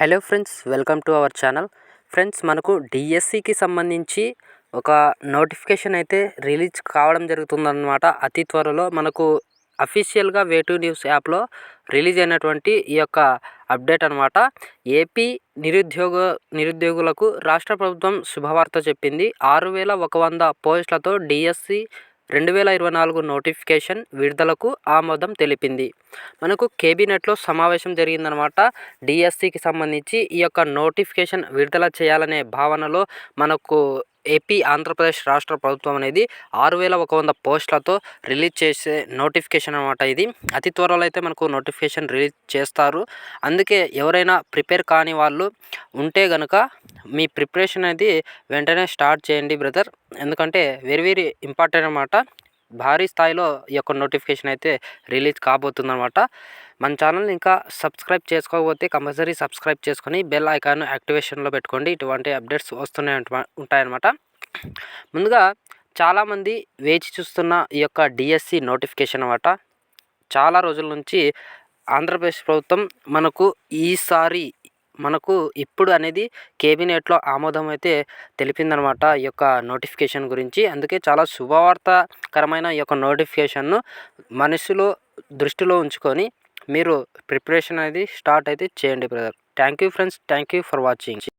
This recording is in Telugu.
Hello friends welcome to our channel. Friends మనకు డిఎస్సికి సంబంధించి ఒక నోటిఫికేషన్ అయితే రిలీజ్ కావడం జరుగుతుందన్నమాట. అతి త్వరలో మనకు అఫీషియల్గా వేటు న్యూస్ యాప్లో రిలీజ్ అయినటువంటి ఈ యొక్క అప్డేట్ అనమాట ఏపీ నిరుద్యోగ నిరుద్యోగులకు రాష్ట్ర ప్రభుత్వం శుభవార్త చెప్పింది. ఆరు వేల ఒక వంద పోస్టులతో డిఎస్సి రెండు వేల ఇరవై నాలుగు నోటిఫికేషన్ విడుదలకు ఆమోదం తెలిపింది. మనకు కేబినెట్లో సమావేశం జరిగిందనమాట. డిఎస్సికి సంబంధించి ఈ యొక్క నోటిఫికేషన్ విడుదల చేయాలనే భావనలో మనకు ఏపీ ఆంధ్రప్రదేశ్ రాష్ట్ర ప్రభుత్వం అనేది ఆరు వేల ఒక వంద పోస్టులతో రిలీజ్ చేసే నోటిఫికేషన్ అనమాట ఇది. అతి త్వరలో అయితే మనకు నోటిఫికేషన్ రిలీజ్ చేస్తారు. అందుకే ఎవరైనా ప్రిపేర్ కాని వాళ్ళు ఉంటే కనుక మీ ప్రిపరేషన్ అనేది వెంటనే స్టార్ట్ చేయండి బ్రదర్. ఎందుకంటే వెరీ వెరీ ఇంపార్టెంట్ అనమాట భారీ స్థాయిలో ఈ యొక్క నోటిఫికేషన్ అయితే రిలీజ్ కాబోతుందన్నమాట. మన ఛానల్ని ఇంకా సబ్స్క్రైబ్ చేసుకోకపోతే కంపల్సరీ సబ్స్క్రైబ్ చేసుకొని బెల్ ఐకాన్ యాక్టివేషన్లో పెట్టుకోండి. ఇటువంటి అప్డేట్స్ వస్తూనే ఉంటాయన్నమాట. ముందుగా చాలామంది వేచి చూస్తున్న ఈ యొక్క డిఎస్సి నోటిఫికేషన్ అనమాట చాలా రోజుల నుంచి ఆంధ్రప్రదేశ్ ప్రభుత్వం మనకు ఈసారి మనకు ఇప్పుడు అనేది కేబినెట్లో ఆమోదం అయితే తెలిపిందనమాట ఈ యొక్క నోటిఫికేషన్ గురించి. అందుకే చాలా శుభవార్తకరమైన ఈ యొక్క నోటిఫికేషన్ను మనసులో దృష్టిలో ఉంచుకొని మీరు ప్రిపరేషన్ అనేది స్టార్ట్ అయితే చేయండి brother. Thank you friends. Thank you for watching.